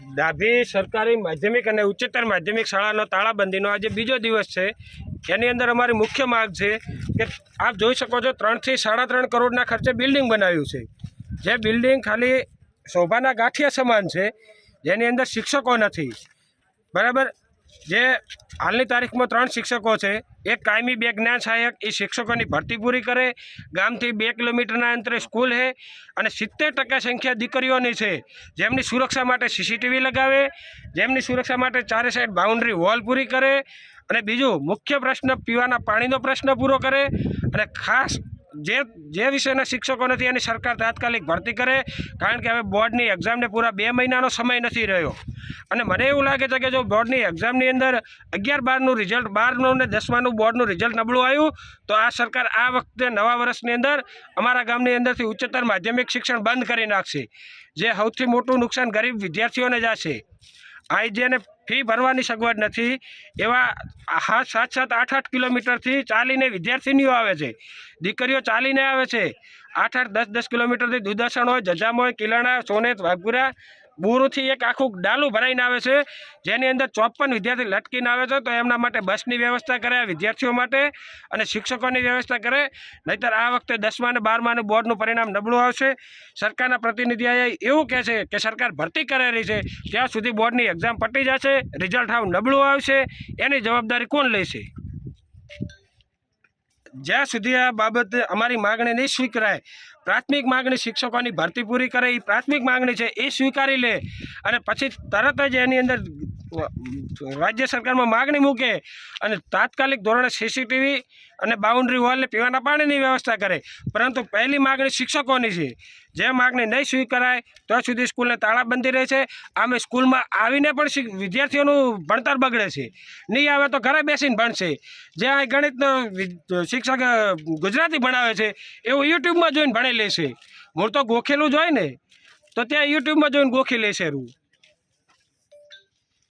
ડાભી સરકારી માધ્યમિક અને ઉચ્ચતર માધ્યમિક શાળાનો તાળાબંધીનો આજે બીજો દિવસ છે. એની અંદર અમારી મુખ્ય માગ છે કે આપ જોઈ શકો છો ત્રણથી સાડા ત્રણ કરોડના ખર્ચે બિલ્ડિંગ બનાવ્યું છે. જે બિલ્ડિંગ ખાલી શોભાના ગાંઠિયા સમાન છે. જેની અંદર શિક્ષકો નથી. બરાબર? જે હાલની તારીખમાં ત્રણ શિક્ષકો છે. એક કાયમી, બે જ્ઞાન સહાયક. એ શિક્ષકોની ભરતી પૂરી કરે. ગામથી બે કિલોમીટરના અંતરે સ્કૂલ છે અને સિત્તેર ટકા સંખ્યા દીકરીઓની છે. જેમની સુરક્ષા માટે સીસીટીવી લગાવે, જેમની સુરક્ષા માટે ચારે સાઈડ બાઉન્ડ્રી વોલ પૂરી કરે અને બીજું મુખ્ય પ્રશ્ન, પીવાના પાણીનો પ્રશ્ન પૂરો કરે અને ખાસ જે જે વિષયના શિક્ષકો નથી, એની સરકાર તાત્કાલિક ભરતી કરે. કારણ કે હવે બોર્ડની એક્ઝામને પૂરા બે મહિનાનો સમય નથી રહ્યો. અને મને એવું લાગે છે કે જો બોર્ડની એક્ઝામની અંદર અગિયાર બારનું રિઝલ્ટ, બારનું ને દસમાનું બોર્ડનું રિઝલ્ટ નબળું આવ્યું, તો આ સરકાર આ વખતે નવા વર્ષની અંદર અમારા ગામની અંદરથી ઉચ્ચતર માધ્યમિક શિક્ષણ બંધ કરી નાખશે. જે સૌથી મોટું નુકસાન ગરીબ વિદ્યાર્થીઓને જ હશે જેને ફી ભરવાની સગવડ નથી. એવા હા, સાત સાત, આઠ આઠ કિલોમીટરથી ચાલીને વિદ્યાર્થીનીઓ આવે છે. દીકરીઓ ચાલીને આવે છે. આઠ આઠ, દસ દસ કિલોમીટરથી દુધાસણ હોય, જજામ હોય, કિલાણા, સોનેત, વાઘપુરા બોરુથી એક આખું ડાલું ભરાઈને આવે છે, જેની અંદર ચોપન વિદ્યાર્થી લટકીને આવે છે, તો એમના માટે બસની વ્યવસ્થા કરે, વિદ્યાર્થીઓ માટે અને શિક્ષકોની વ્યવસ્થા કરે. નહીંતર આ વખતે દસમા અને બારમાને બોર્ડનું પરિણામ નબળું આવશે. સરકારના પ્રતિનિધિ એવું કહે છે કે સરકાર ભરતી કરેલી છે, ત્યાં સુધી બોર્ડની એક્ઝામ પટી જશે રિઝલ્ટ હાવ નબળું આવશે. એની જવાબદારી કોણ લેશે? જ્યાં સુધી આ બાબતે અમારી માગણી નહીં સ્વીકારાય, પ્રાથમિક માગણી શિક્ષકોની ભરતી પૂરી કરે એ પ્રાથમિક માગણી છે, એ સ્વીકારી લે અને પછી તરત જ એની અંદર રાજ્ય સરકારમાં માગણી મૂકે અને તાત્કાલિક ધોરણે સીસીટીવી અને બાઉન્ડ્રી વોલને પીવાના પાણીની વ્યવસ્થા કરે. પરંતુ પહેલી માગણી શિક્ષકોની છે. જે માગણી નહીં સ્વીકારાય ત્યાં સુધી સ્કૂલને તાળાબંધી રહે છે. આમે સ્કૂલમાં આવીને પણ વિદ્યાર્થીઓનું ભણતર બગડે છે. નહીં આવે તો ઘરે બેસીને ભણશે. જે આ ગણિતનો શિક્ષક ગુજરાતી ભણાવે છે, એવું યુટ્યુબમાં જોઈને ભણી લેશે મૂળ તો ગોખેલું જ હોય ને. તો ત્યાં યુટ્યુબમાં જોઈને ગોખી લેશે રૂ.